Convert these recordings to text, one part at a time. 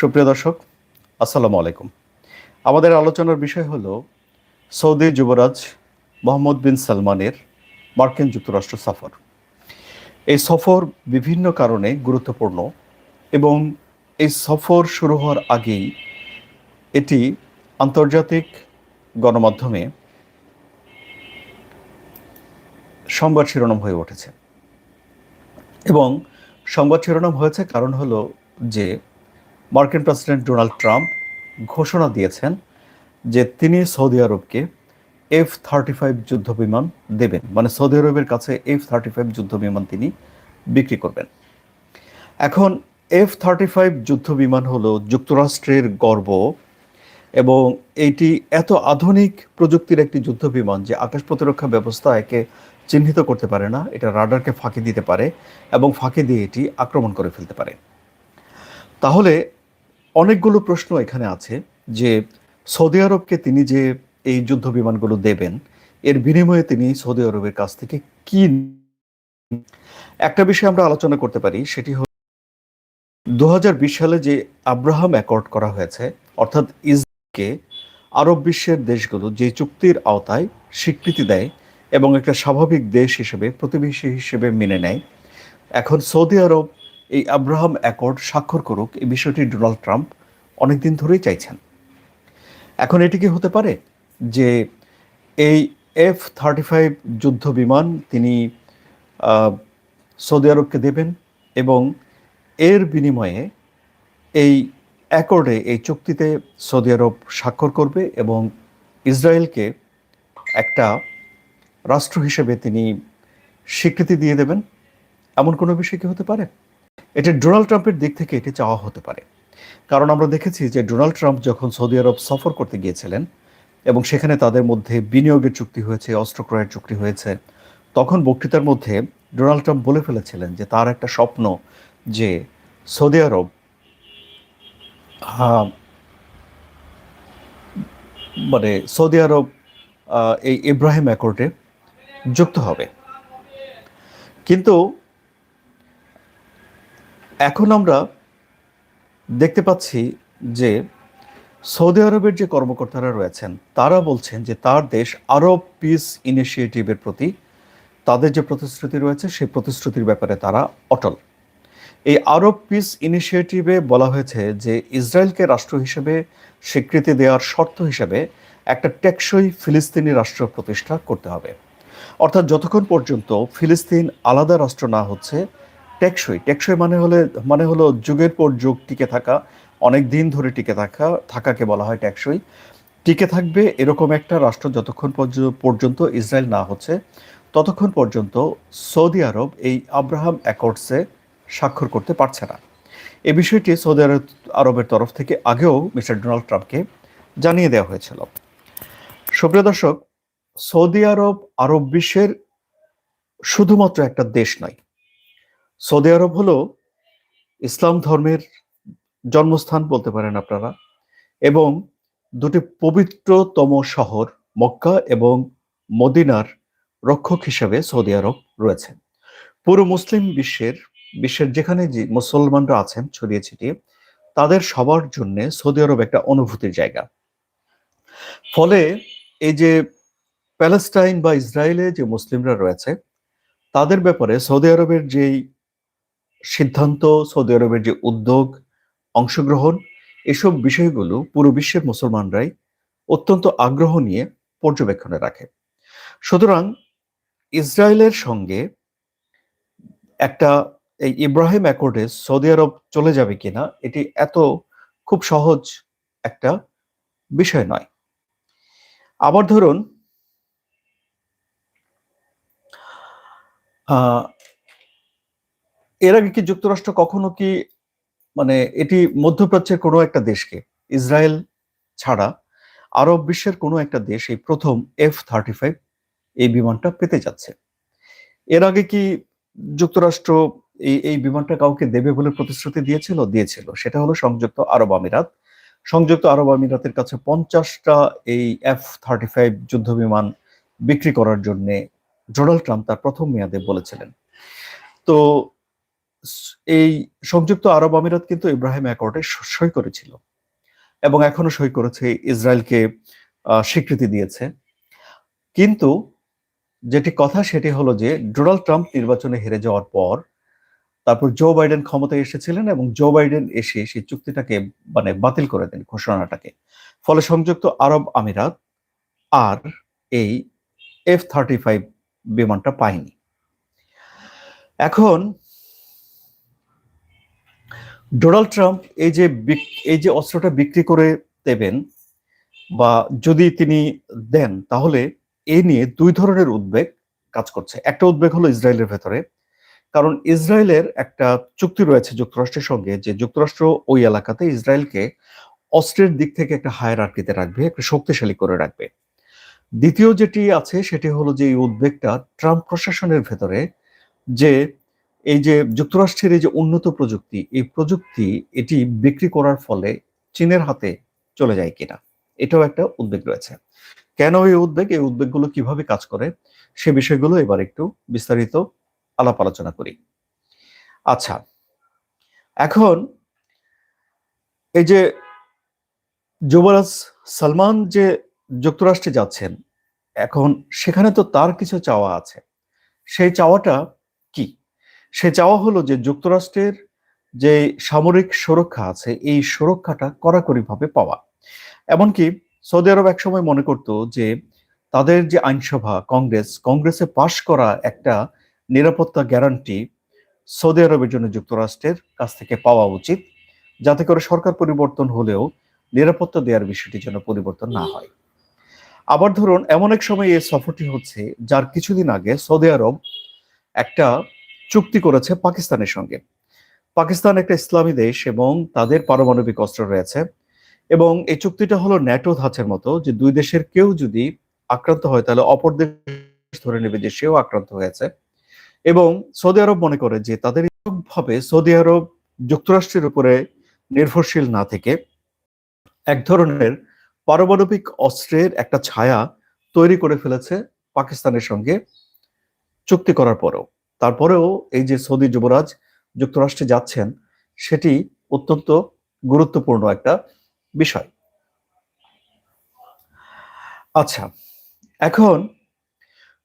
সুপ্রিয় দর্শক, আসসালামু আলাইকুম। আমাদের আলোচনার বিষয় হল সৌদি যুবরাজ মোহাম্মদ বিন সালমানের মার্কিন যুক্তরাষ্ট্র সফর। এই সফর বিভিন্ন কারণে গুরুত্বপূর্ণ এবং এই সফর শুরু হওয়ার আগেই এটি আন্তর্জাতিক গণমাধ্যমে সংবাদ শিরোনাম হয়ে উঠেছে। এবং সংবাদ শিরোনাম হয়েছে কারণ হলো যে মার্কিন প্রেসিডেন্ট ডোনাল্ড ট্রাম্প ঘোষণা দিয়েছেন যে তিনি সৌদি আরবকে এফ থার্টি ফাইভ যুদ্ধ বিমান দেবেন। মানে সৌদি আরবের কাছে এফ থার্টি ফাইভ যুদ্ধ বিমান তিনি বিক্রি করবেন। এখন এফ থার্টি ফাইভ যুদ্ধ বিমান হলো যুক্তরাষ্ট্রের গর্ব এবং এইটি এত আধুনিক প্রযুক্তির একটি যুদ্ধ বিমান যে আকাশ প্রতিরক্ষা ব্যবস্থা একে চিহ্নিত করতে পারে না, এটা রাডারকে ফাঁকি দিতে পারে এবং ফাঁকি দিয়ে এটি আক্রমণ করে ফেলতে পারে। তাহলে অনেকগুলো প্রশ্ন এখানে আছে যে সৌদি আরবকে তিনি যে এই যুদ্ধ বিমানগুলো দেবেন, এর বিনিময়ে তিনি সৌদি আরবের কাছ থেকে কি একটা বিষয় আমরা আলোচনা করতে পারি, সেটি হল দু হাজার বিশ সালে যে আব্রাহাম অ্যাকর্ড করা হয়েছে, অর্থাৎ ইসরায়েলকে আরব বিশ্বের দেশগুলো যে চুক্তির আওতায় স্বীকৃতি দেয় এবং একটা স্বাভাবিক দেশ হিসেবে, প্রতিবেশী হিসেবে মেনে নেয়, এখন সৌদি আরব এই আব্রাহাম অ্যাকর্ড স্বাক্ষর করুক এই বিষয়টি ডোনাল্ড ট্রাম্প অনেকদিন ধরেই চাইছেন। এখন এটি কি হতে পারে যে এই এফ থার্টি ফাইভ যুদ্ধ বিমান তিনি সৌদি আরবকে দেবেন এবং এর বিনিময়ে এই অ্যাকর্ডে এই চুক্তিতে সৌদি আরব স্বাক্ষর করবে এবং ইসরায়েলকে একটা রাষ্ট্র হিসেবে তিনি স্বীকৃতি দিয়ে দেবেন। এমন কোনো বিষয় কি হতে পারে? এটা ডোনাল্ড ট্রাম্পের দিক থেকে এটি চাওয়া হতে পারে। কারণ আমরা দেখেছি যে ডোনাল্ড ট্রাম্প যখন সৌদি আরব সফর করতে গিয়েছিলেন এবং সেখানে তাদের মধ্যে বিনিয়োগের চুক্তি হয়েছে, অস্ত্র ক্রয়ের চুক্তি হয়েছে, তখন বক্তৃতার মধ্যে ডোনাল্ড ট্রাম্প বলে ফেলেছিলেন যে তার একটা স্বপ্ন যে সৌদি আরব মানে সৌদি আরব এই ইব্রাহিম অ্যাকর্ডে যুক্ত হবে। কিন্তু এখন আমরা দেখতে পাচ্ছি যে সৌদি আরবের যে কর্মকর্তারা রয়েছেন, তারা বলছেন যে তার দেশ আরব পিস ইনিশিয়েটিভের প্রতি তাদের যে প্রতিশ্রুতি রয়েছে, সেই প্রতিশ্রুতির ব্যাপারে তারা অটল। এই আরব পিস ইনিশিয়েটিভে বলা হয়েছে যে ইসরায়েলকে রাষ্ট্র হিসেবে স্বীকৃতি দেওয়ার শর্ত হিসেবে একটা টেকসই ফিলিস্তিনি রাষ্ট্র প্রতিষ্ঠা করতে হবে। অর্থাৎ যতক্ষণ পর্যন্ত ফিলিস্তিন আলাদা রাষ্ট্র না হচ্ছে টেকসই। টেকসই মানে হলে মানে হলো যুগের পর যুগ টিকে থাকা, অনেক দিন ধরে টিকে থাকা, থাকাকে বলা হয় টেকসই। টিকে থাকবে এরকম একটা রাষ্ট্র যতক্ষণ পর্য- পর্যন্ত ইসরায়েল না হচ্ছে, ততক্ষণ পর্যন্ত সৌদি আরব এই আব্রাহাম অ্যাকর্ডসে স্বাক্ষর করতে পারছে না। এ বিষয়টি সৌদি আরব, আরবের তরফ থেকে আগেও মিস্টার ডোনাল্ড ট্রাম্পকে জানিয়ে দেওয়া হয়েছিল। সুপ্রিয় দর্শক, সৌদি আরব আরব বিশ্বের শুধুমাত্র একটা দেশ নয় সৌদি আরব হলো ইসলাম ধর্মের জন্মস্থান বলতে পারেন আপনারা, এবং দুটি পবিত্রতম শহর মক্কা এবং মদিনার রক্ষক হিসেবে সৌদি আরব রয়েছে। পুরো মুসলিম বিশ্বের বিশ্বের যেখানে যে মুসলমানরা আছেন, ছড়িয়ে ছিটিয়ে, তাদের সবার জন্য সৌদি আরব একটা অনুভূতির জায়গা। ফলে এই যে প্যালেস্টাইন বা ইসরায়েলে যে মুসলিমরা রয়েছে, তাদের ব্যাপারে সৌদি আরবের যেই সিদ্ধান্ত, সৌদি আরবের যে উদ্যোগ, অংশগ্রহণ, এসব বিষয়গুলো পুরো বিশ্বের মুসলমানরাই অত্যন্ত আগ্রহ নিয়ে পর্যবেক্ষণে রাখে। সুতরাং ইসরায়েলের সঙ্গে একটা এই ইব্রাহিম অ্যাকর্ডে সৌদি আরব চলে যাবে কিনা, এটি এত খুব সহজ একটা বিষয় নয়। আবার ধরুন এর আগে কি যুক্তরাষ্ট্র কখনো কি মানে এটি মধ্যপ্রাচ্যের কোনো একটা দেশকে, ইসরায়েল ছাড়া আরব বিশ্বের কোনো একটা দেশ এই প্রথম এফ থার্টি ফাইভ এই বিমানটা পেতে যাচ্ছে। এর আগে কি যুক্তরাষ্ট্র এই এই বিমানটা কাউকে দেবে বলে প্রতিশ্রুতি দিয়েছিল? দিয়েছিল। সেটা হলো সংযুক্ত আরব আমিরাত। সংযুক্ত আরব আমিরাতের কাছে পঞ্চাশটা এই এফ থার্টি ফাইভ যুদ্ধ বিমান বিক্রি করার জন্যে ডোনাল্ড ট্রাম্প তার প্রথম মেয়াদে বলেছিলেন। তো এই সংযুক্ত আরব আমিরাত কিন্তু ইব্রাহিম অ্যাকর্ডে সই করেছিল। এবং এখনও সই করেছে, ইসরায়েলকে স্বীকৃতি দিয়েছে। কিন্তু যেটি কথা সেটি হলো যে, ডোনাল্ড ট্রাম্প নির্বাচনে হেরে যাওয়ার পর তারপর জো বাইডেন ক্ষমতায় এসেছিলেন এবং জো বাইডেন এসে সেই চুক্তিটাকে মানে বাতিল করে দেন ঘোষণাটাকে। ফলে সংযুক্ত আরব আমিরাত আর এই এফ থার্টি ফাইভ বিমানটা পায়নি। এখন ডোনাল্ড ট্রাম্প এই যে এই যে অস্ত্রটা বিক্রি করে দেবেন বা যদি তিনি দেন, তাহলে এ নিয়ে দুই ধরনের উদ্বেগ কাজ করছে। একটা উদ্বেগ হলো ইসরায়েলের ভেতরে, কারণ ইসরায়েলের একটা চুক্তি রয়েছে যুক্তরাষ্ট্রের সঙ্গে যে যুক্তরাষ্ট্র ওই এলাকাতে ইসরায়েলকে অস্ত্রের দিক থেকে একটা হায়ার আর্কিতে রাখবে, একটা শক্তিশালী করে রাখবে। দ্বিতীয় যেটি আছে, সেটি হলো যে এই উদ্বেগটা ট্রাম্প প্রশাসনের ভেতরে যে এই যে যুক্তরাষ্ট্রের এই যে উন্নত প্রযুক্তি, এই প্রযুক্তি এটি বিক্রি করার ফলে চীনের হাতে চলে যায় কিনা, এটাও একটা উদ্বেগ রয়েছে। কেন এই উদ্বেগ, এই উদ্বেগগুলো কীভাবে কাজ করে, সে বিষয়গুলো এবার একটু বিস্তারিত আলাপ আলোচনা করি। আচ্ছা এখন এই যে যুবরাজ সালমান যে যুক্তরাষ্ট্রে যাচ্ছেন, এখন সেখানে তো তার কিছু চাওয়া আছে। সেই চাওয়াটা সে চাওয়া হলো যে যুক্তরাষ্ট্রের যে সামরিক সুরক্ষা আছে, এই সুরক্ষাটা কড়াকড়িভাবে পাওয়া। এমনকি সৌদি আরব একসময় মনে করত যে তাদের যে আইনসভা, কংগ্রেস, কংগ্রেসে পাশ করা একটা নিরাপত্তা গ্যারান্টি সৌদি আরবের জন্য যুক্তরাষ্ট্রের কাছ থেকে পাওয়া উচিত, যাতে করে সরকার পরিবর্তন হলেও নিরাপত্তা দেওয়ার বিষয়টি যেন পরিবর্তন না হয়। আবার ধরুন, এমন এক সময় এই সফরটি হচ্ছে, যার কিছুদিন আগে সৌদি আরব একটা চুক্তি করেছে পাকিস্তানের সঙ্গে। পাকিস্তান একটা ইসলামী দেশ এবং তাদের পারমাণবিক অস্ত্র রয়েছে এবং এই চুক্তিটা হলো ন্যাটো ধাঁচের মতো যে দুই দেশের কেউ যদি আক্রান্ত হয় তাহলে অপর দেশ ধরে নেবে যে সেও আক্রান্ত হয়েছে। এবং সৌদি আরব মনে করে যে তাদের ভাবে সৌদি আরব যুক্তরাষ্ট্রের উপরে নির্ভরশীল না থেকে এক ধরনের পারমাণবিক অস্ত্রের একটা ছায়া তৈরি করে ফেলেছে পাকিস্তানের সঙ্গে চুক্তি করার পরেও। তারপরেও এই যে সৌদি যুবরাজ যুক্তরাষ্ট্রে যাচ্ছেন, সেটি অত্যন্ত গুরুত্বপূর্ণ একটা বিষয়। আচ্ছা এখন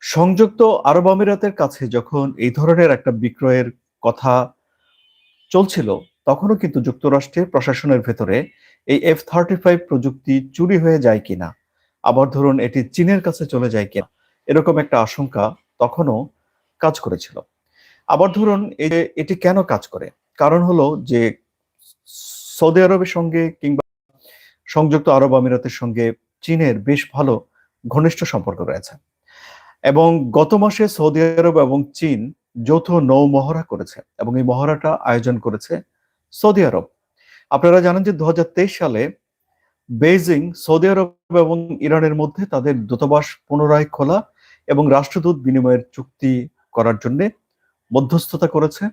সংযুক্ত আরব আমিরাতের কাছে যখন এই ধরনের একটা বিক্রয়ের কথা চলছিল, তখনও কিন্তু যুক্তরাষ্ট্রের প্রশাসনের ভেতরে এই এফ থার্টি ফাইভ প্রযুক্তি চুরি হয়ে যায় কিনা, আবার ধরুন এটি চীনের কাছে চলে যায় কিনা, এরকম একটা আশঙ্কা তখনও কাজ করেছিল। আবার ধরুন এটি কেন কাজ করে? কারণ হলো যে সৌদি আরবের সঙ্গে কিংবা সংযুক্ত আরব আমিরাতের সঙ্গে চীনের বেশ ভালো ঘনিষ্ঠ সম্পর্ক রয়েছে। এবং গত মাসে সৌদি আরব এবং চীন যৌথ নৌ মহড়া করেছে এবং এই মহড়াটা আয়োজন করেছে সৌদি আরব। আপনারা জানেন যে দু হাজার তেইশ সালে বেইজিং, সৌদি আরব এবং ইরানের মধ্যে তাদের দূতাবাস পুনরায় খোলা এবং রাষ্ট্রদূত বিনিময়ের চুক্তি করার জন্য মধ্যস্থতা করেছে।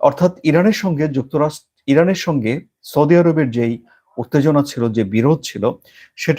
অর্থাৎ ইরানের সঙ্গে যুক্তরাষ্ট্র, ইরানের সঙ্গে সৌদি আরবের যেই উত্তেজনা ছিল, যে বিরোধ ছিল, সেটি